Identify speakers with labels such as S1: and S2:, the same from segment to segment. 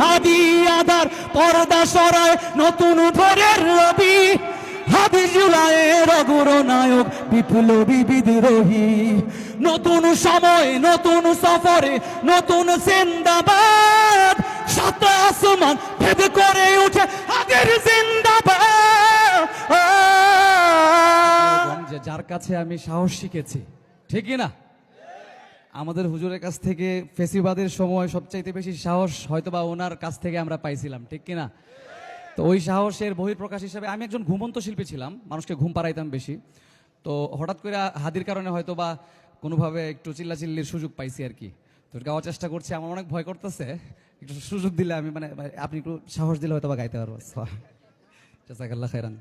S1: হাদি আদার পর্দা সরায় নতুন রবি। বিপ্লবী বিদ্রোহী নতুন সময়, নতুন সফরে, নতুন জিন্দাবাদ। সাত আসমান ভেদ করে উঠে হাদের জিন্দাবাদ। যার কাছে আমি সাহস শিখেছি, ঠিকই না? আমাদের হুজুরের কাছ থেকে ফেসিবাদের সময় সবচাইতে বেশি সাহস হয়তোবা ওনার কাছ থেকে আমরা পাইছিলাম, ঠিক কি না তো ওই সাহসের বহিঃপ্রকাশ হিসাবে আমি একজন ঘুমন্ত শিল্পী ছিলাম, মানুষকে ঘুম পাড়াইতাম বেশি। তো হঠাৎ করে হাদির কারণে হয়তো বা কোনোভাবে একটু চিল্লাচিল্লির সুযোগ পাইছি আর কি। তো গাওয়ার চেষ্টা করছি, আমার অনেক ভয় করতেছে, একটু সুযোগ দিলে আমি মানে আপনি একটু সাহস দিলে হয়তো বা গাইতে পারব। জাজাকাল্লাহ খাইরান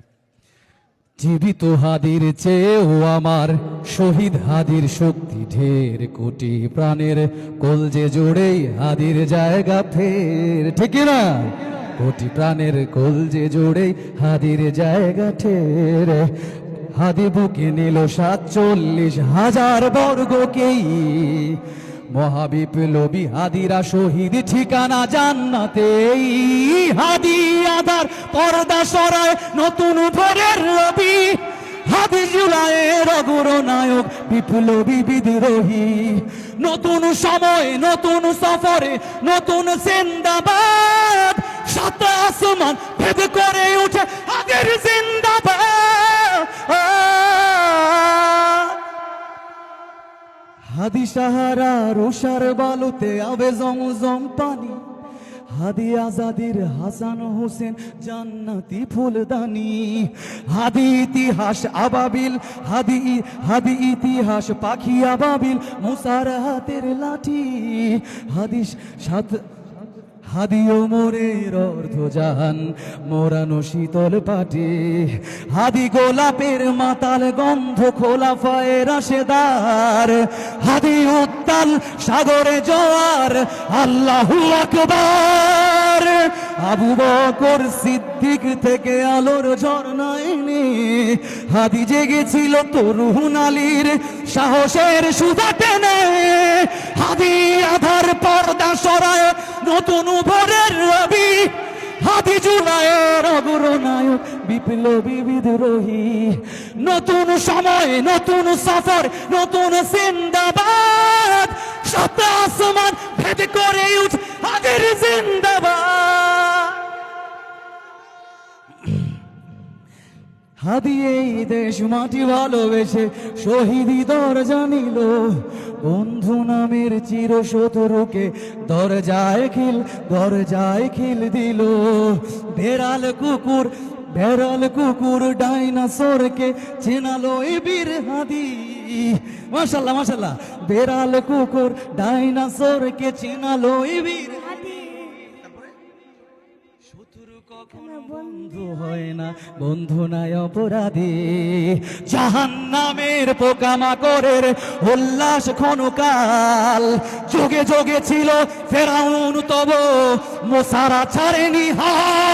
S1: জীবিত হাদির চেয়েও আমার শহীদ হাদির শক্তি ঢের কোটি প্রাণের কলজে জোড়েই হাদির জায়গা ফের। ঠিক না কোটি প্রাণের কলজে জোড়েই হাদির জায়গা ঠের। হাদি বুকে নিল সাতচল্লিশ হাজার বর্গকেই মহাবিপ্লবী হাদিরা শহীদ ঠিকানা জান্নাতেই। হাদি আদার পর্দা সরায় নতুন হাদি জুলাইয়ের অগুর নায়ক বিপ্লবী বিদ্রোহী নতুন সময়, নতুন সফরে, নতুন জিন্দাবাদ। সাত আসমান ভেদ করে উঠে হাদের জিন্দাবাদ। হাদি সাহারা রুষার বালুতে আবে জমজম পানি। হাদি আজাদির হাসান হোসেন, জান্নাতি ফুলদানি। হাদি ইতিহাস আবাবিল, হাদি হাদি ইতিহাস পাখি আবাবিল, মুসার হাতের লাঠি। হাদিস সাত হাদিও মোরের অর্ধ জাহান মোরানো শীতল পাটি। হাদি গোলাপের মাতাল গন্ধ খোলা ফায়ের আশেদার হাদি উত্তাল সাগরে জোয়ার, আল্লাহু আকবার। আবু বকর সিদ্দিক থেকে আলোর ঝর্ণা এনে, হাদি জেগেছিল তরুণ আলীর সাহসের সুতা টেনে। সরায়, নতুন ভোরের রবি। হাদি জুলাইয়ের অগ্রনায়ক বিপ্লবী বিদ্রোহী। নতুন সময়, নতুন সফর, নতুন সিন্দাবাদ সাত আসমান ভেদ করে উঠ হাজির জিন্দাবাদ হাদি এই দেশ মাটি ভালোবেসে শহীদি দরজা নিল বন্ধু নামের চির শত্রুকে দরজায় খিল দরজায় খিল দিল। বেড়াল কুকুর বেড়াল কুকুর ডাইনাসোরকে চেনালো এ বীর হাদি মাশাল্লাহ মাশাল্লাহ। বেড়াল কুকুর, ডাইনাসোরকে চেনালো এ বীর শত্রু কখনো বন্ধু হয় না। বন্ধু নাই অপরাধী। জাহান নামের পোকামাকড়ের উল্লাস ক্ষণকাল। যোগে যোগে ছিল ফেরাউন তব মশারা ছাড়েনি হাল।